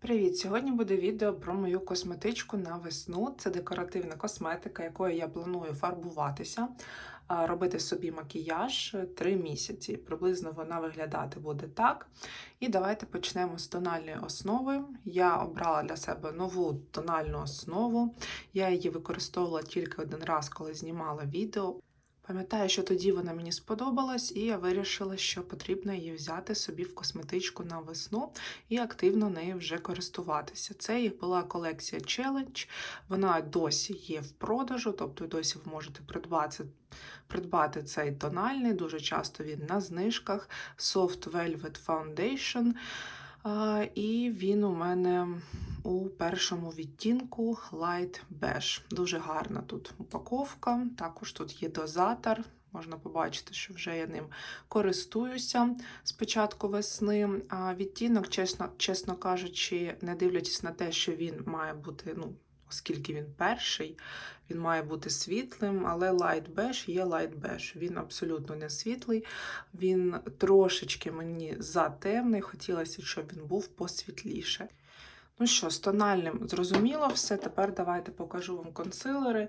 Привіт! Сьогодні буде відео про мою косметичку на весну. Це декоративна косметика, якою я планую фарбуватися, робити собі макіяж 3 місяці. Приблизно вона виглядати буде так. І давайте почнемо з тональної основи. Я обрала для себе нову тональну основу. Я її використовувала тільки один раз, коли знімала відео. Пам'ятаю, що тоді вона мені сподобалась, і я вирішила, що потрібно її взяти собі в косметичку на весну і активно нею вже користуватися. Це їх була колекція Challenge, вона досі є в продажу, тобто досі ви можете придбати, придбати цей тональний, дуже часто він на знижках Soft Velvet Foundation. І він у мене у першому відтінку Light Beige. Дуже гарна тут упаковка. Також тут є дозатор. Можна побачити, що вже я ним користуюся з початку весни. А відтінок, чесно, чесно кажучи, не дивлячись на те, що він має бути, ну, оскільки він перший, він має бути світлим, але Light Beige є Light Beige. Він абсолютно не світлий, він трошечки мені затемний. Хотілося, щоб він був посвітліше. Ну що, з тональним зрозуміло все. Тепер давайте покажу вам консилери.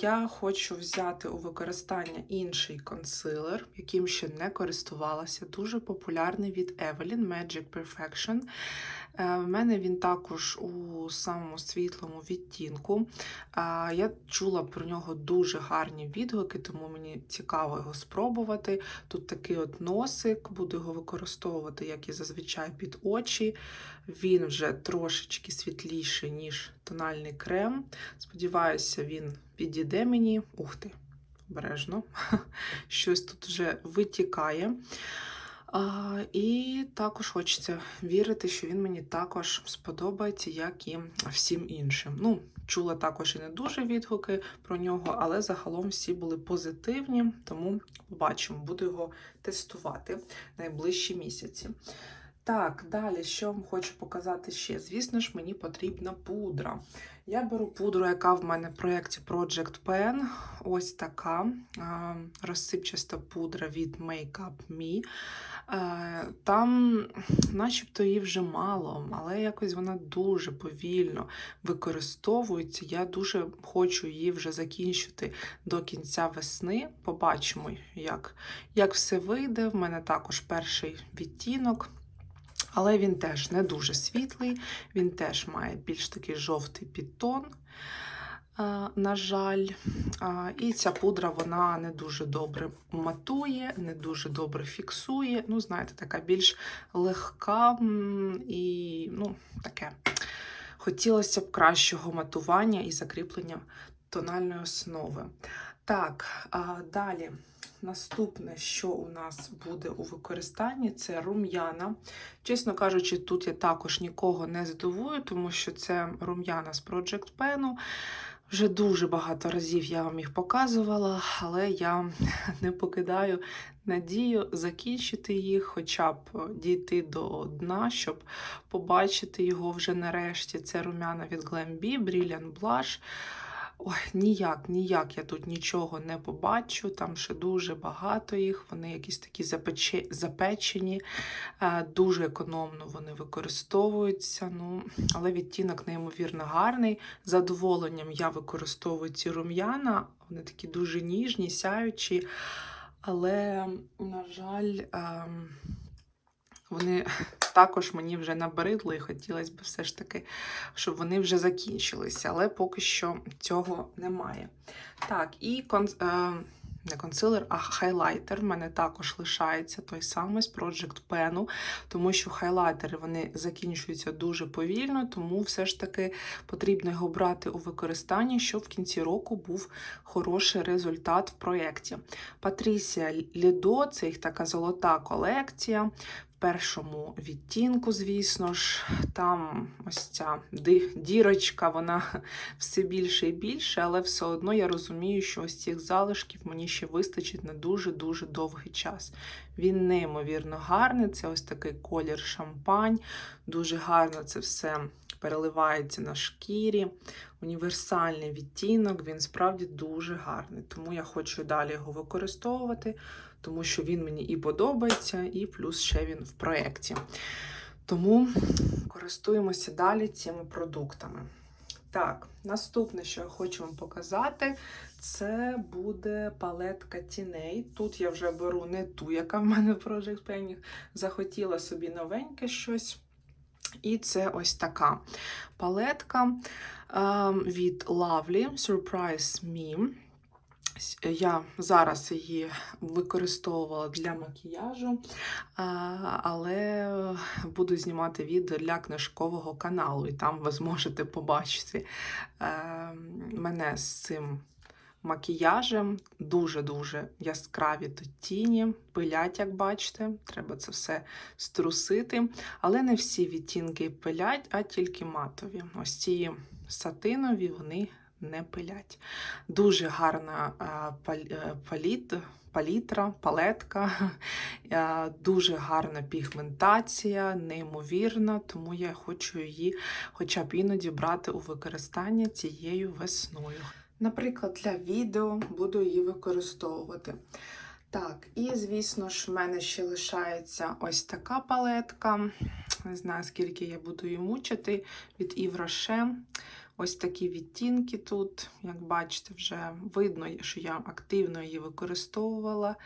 Я хочу взяти у використання інший консилер, яким ще не користувалася. Дуже популярний від Evelyn Magic Perfection. Е, В мене він також у самому світлому відтінку. Я чула про нього дуже гарні відгуки, тому мені цікаво його спробувати. Тут такий от носик, буду його використовувати, як і зазвичай, під очі. Він вже трошечки світліший, ніж тональний крем. Сподіваюся, він підійде мені. Ух ти, обережно. Щось тут вже витікає. А, І також хочеться вірити, що він мені також сподобається, як і всім іншим. Ну, чула також і не дуже відгуки про нього, але загалом всі були позитивні, тому побачимо, буду його тестувати найближчі місяці. Так, далі, що вам хочу показати ще? Звісно ж, мені потрібна пудра. Я беру пудру, яка в мене в проєкті Project Pen. Ось така розсипчаста пудра від Makeup Me. Там, начебто, її вже мало, але якось вона дуже повільно використовується. Я дуже хочу її вже закінчити до кінця весни. Побачимо, як, як все вийде. В мене також перший відтінок. Але він теж не дуже світлий, він теж має більш такий жовтий підтон, е, на жаль. І ця пудра вона не дуже добре матує, не дуже добре фіксує. Ну, знаєте, така більш легка і ну, таке. Хотілося б кращого матування і закріплення тональної основи. Так, далі. Наступне, що у нас буде у використанні, це рум'яна. Чесно кажучи, тут я також нікого не здивую, тому що це рум'яна з Project Pen. Вже дуже багато разів я вам їх показувала, але я не покидаю надію закінчити їх, хоча б дійти до дна, щоб побачити його вже нарешті. Це рум'яна від Glam.B, Brilliant Blush. Ой, ніяк, ніяк я тут нічого не побачу. Там ще дуже багато їх. Вони якісь такі запече- запечені, е, дуже економно вони використовуються. Ну, але відтінок неймовірно гарний. Задоволенням я використовую ці рум'яна. Вони такі дуже ніжні, сяючі. Але, на жаль, ем, вони також мені вже набридли, і хотілося б все ж таки, щоб вони вже закінчилися. Але поки що цього немає. Так, і кон... е, не консилер, а хайлайтер. В мене також лишається той самий з Project Pen, тому що хайлайтери вони закінчуються дуже повільно, тому все ж таки потрібно його брати у використанні, щоб в кінці року був хороший результат в проєкті. Патрісія Лідо це їх така золота колекція. Першому відтінку, звісно ж, там ось ця дірочка, вона все більше і більше, але все одно я розумію, що ось цих залишків мені ще вистачить на дуже-дуже довгий час. Він неймовірно гарний, це ось такий колір шампань, дуже гарно це все переливається на шкірі. Універсальний відтінок, він справді дуже гарний. Тому я хочу далі його використовувати, тому що він мені і подобається, і плюс ще він в проєкті. Тому Користуємося далі цими продуктами. Так, наступне, що я хочу вам показати, це буде палетка тіней. Тут я вже беру не ту, яка в мене в Project Planning. Захотіла собі новеньке щось. І це ось така палетка ем, від Lovely Surprise Me. С- Я зараз її використовувала для макіяжу, але буду знімати відео для книжкового каналу, і там ви зможете побачити е, мене з цим макіяжем. Дуже-дуже яскраві тут тіні, пилять, як бачите. Треба це все струсити. Але не всі відтінки пилять, а тільки матові. Ось ці сатинові вони не пилять. Дуже гарна пал- е, паліт, палітра, палетка, е, дуже гарна пігментація, неймовірна, тому я хочу її хоча б іноді брати у використання цією весною. Наприклад, для відео буду її використовувати. Так, і звісно ж, в мене ще лишається ось така палетка. Не знаю, скільки я буду її мучити від Rocher. Ось такі відтінки тут, як бачите, вже видно, що я активно її використовувала.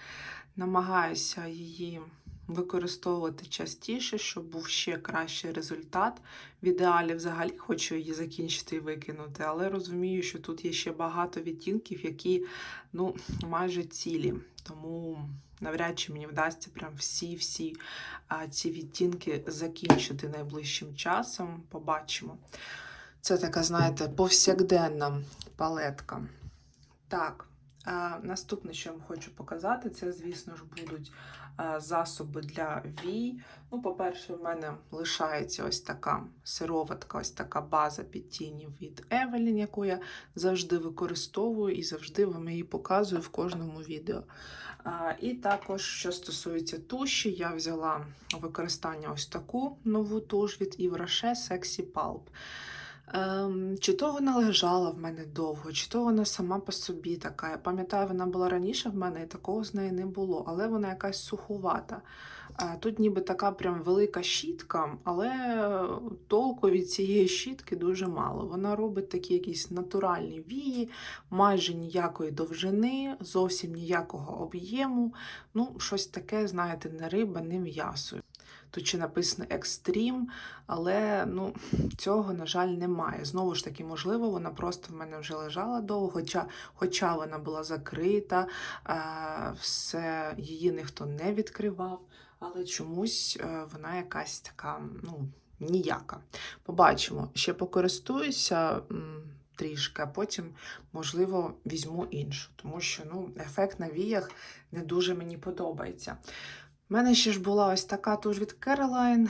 Намагаюся її використовувати частіше, щоб був ще кращий результат. В ідеалі взагалі хочу її закінчити і викинути, але розумію, що тут є ще багато відтінків, які ну, майже цілі. Тому навряд чи мені вдасться прям всі-всі ці відтінки закінчити найближчим часом. Побачимо. Це така, знаєте, повсякденна палетка. Так, а, наступне, що я вам хочу показати, це, звісно ж, будуть засоби для вій. Ну, по-перше, в мене лишається ось така сироватка, ось така база під тіні від Evelyn, яку я завжди використовую і завжди вам її показую в кожному відео. А, і також, що стосується туші, я взяла використання ось таку нову туш від Yves Sexy Pulp. Ем, чи то вона лежала в мене довго, чи то вона сама по собі така. Я пам'ятаю, вона була раніше в мене і такого з нею не було, але вона якась сухувата. Е, Тут ніби така прям велика щітка, але толку від цієї щітки дуже мало. Вона робить такі якісь натуральні вії, майже ніякої довжини, зовсім ніякого об'єму. Ну, щось таке, знаєте, не риба, не м'ясо. Тут ще написано екстрім, але ну, цього, на жаль, немає. Знову ж таки, можливо, вона просто в мене вже лежала довго, хоча, хоча вона була закрита, все, її ніхто не відкривав, але чомусь е, вона якась така, ну, ніяка. Побачимо, ще покористуюся. Трішки, а потім, можливо, візьму іншу, тому що ну, ефект на віях не дуже мені подобається. Мене ще ж була ось така туш від Caroline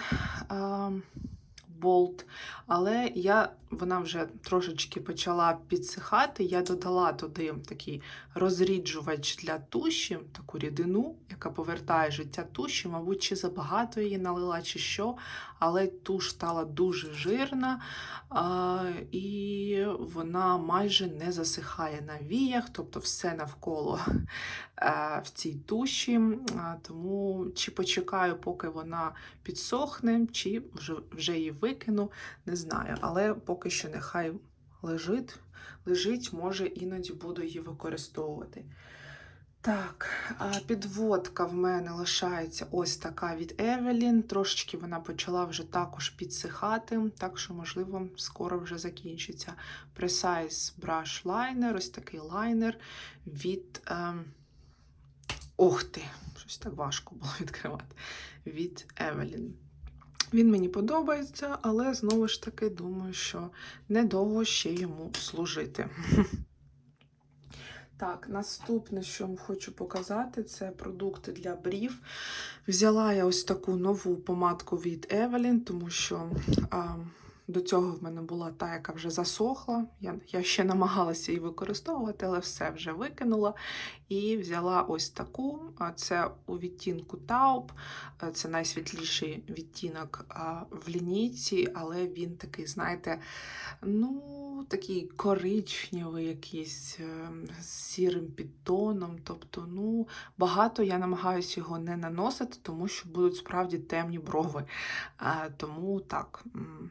а, Bolt, але я, вона вже трошечки почала підсихати. Я додала туди такий розріджувач для туші, таку рідину, яка повертає життя туші. Мабуть, чи забагато її налила, чи що, але туш стала дуже жирна, а, і вона майже не засихає на віях, тобто все навколо е, в цій туші. А, Тому чи почекаю, поки вона підсохне, чи вже, вже її викину, не знаю. Але поки що нехай лежить, лежить, може іноді буду її використовувати. Так, підводка в мене лишається ось така від Evelyn. Трошечки вона почала вже також підсихати, так що, можливо, скоро вже закінчиться. Precise Brush Liner, ось такий лайнер від. Ем... Ох ти! Щось так важко було відкривати. Від Evelyn. Він мені подобається, але знову ж таки думаю, що недовго ще йому служити. Так, наступне, що вам хочу показати, це продукти для брів. Взяла я ось таку нову помадку від Evelyn, тому що а, До цього в мене була та, яка вже засохла. Я, я ще намагалася її використовувати, але все вже викинула. І взяла ось таку. Це у відтінку Тауп. Це найсвітліший відтінок в лінійці, але він такий, знаєте, ну, такий коричневий, якийсь е, з сірим підтоном. Тобто, ну, багато я намагаюся його не наносити, тому що будуть справді темні брови. Тому так, м,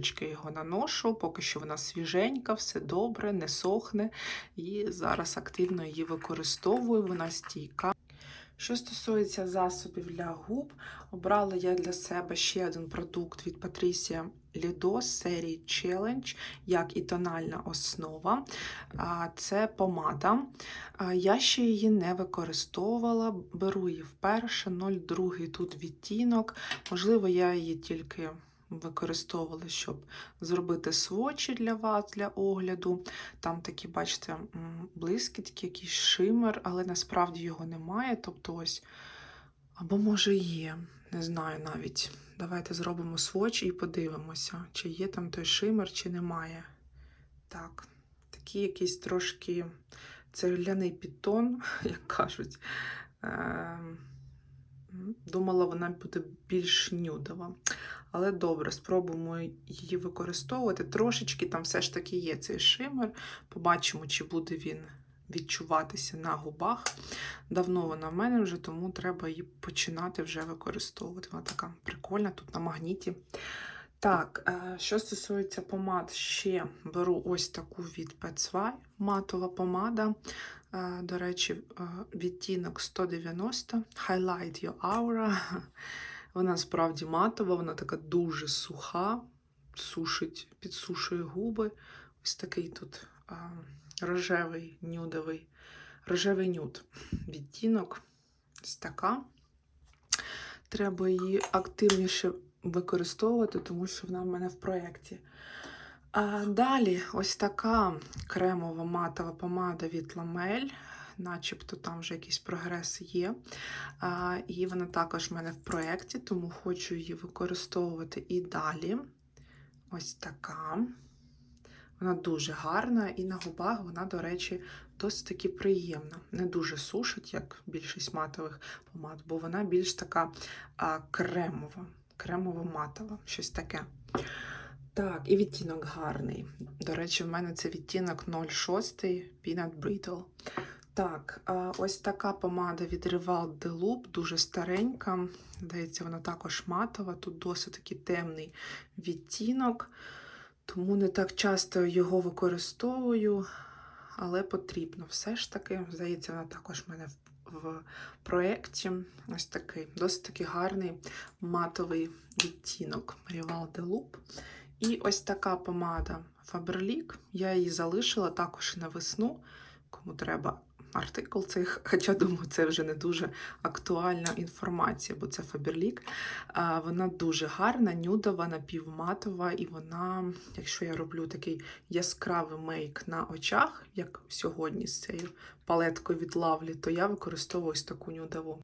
трішечки його наношу, поки що вона свіженька, все добре, не сохне. І зараз активно її використовую, вона стійка. Що стосується засобів для губ, обрала я для себе ще один продукт від Patricia Lido серії Challenge, як і тональна основа. Це помада. Я ще її не використовувала, беру її вперше, 02 тут відтінок. Можливо, я її тільки використовувала, щоб зробити свочі для вас для огляду. Там такі, бачите, блискітки, якийсь шимер, але насправді його немає. Тобто ось, або може є, не знаю навіть. Давайте зробимо сводч і подивимося, чи є там той шимер, чи немає. Так, такий якийсь трошки цегляний підтон, як кажуть. Ем, Думала, вона буде більш нюдова. Але добре, спробуємо її використовувати. Трошечки там все ж таки є цей шимер. Побачимо, чи буде він відчуватися на губах. Давно вона в мене вже, тому треба її починати вже використовувати. Вона така прикольна, тут на магніті. Так, е, що стосується помад, ще беру ось таку від Petswai, матова помада. Е, До речі, е, відтінок 190 Highlight Your Aura. Вона справді матова, вона така дуже суха, сушить, підсушує губи. Ось такий тут рожевий нюдовий, рожевий нюд відтінок. Ось така. Треба її активніше використовувати, тому що вона в мене в проєкті. А далі ось така кремова матова помада від Ламель. Начебто там вже якийсь прогрес є. А, і вона також в мене в проєкті, тому хочу її використовувати і далі. Ось така. Вона дуже гарна, і на губах вона, до речі, досить таки приємна. Не дуже сушить, як більшість матових помад, бо вона більш така а, кремова, кремово-матова, щось таке. Так, і відтінок гарний. До речі, в мене це відтінок 06 Peanut Brittle. Так, ось така помада від Rival de Loop, дуже старенька. Здається, вона також матова. Тут досить такий темний відтінок, тому не так часто його використовую, але потрібно. Все ж таки, здається, вона також в мене в, в проєкті. Ось такий, досить такий гарний матовий відтінок Rival de Loop. І ось така помада Faberlic. Я її залишила також на весну, кому треба артикул цей, хоча думаю, це вже не дуже актуальна інформація, бо це Фаберлік. Вона дуже гарна, нюдова, напівматова, і вона, якщо я роблю такий яскравий мейк на очах, як сьогодні з цією палеткою від лавлі, то я використовую ось таку нюдову.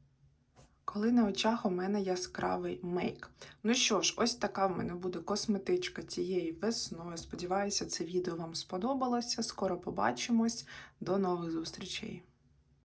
Коли на очах у мене яскравий мейк. Ну що ж, ось така в мене буде косметичка цієї весною. Сподіваюся, це відео вам сподобалося. Скоро побачимось. До нових зустрічей!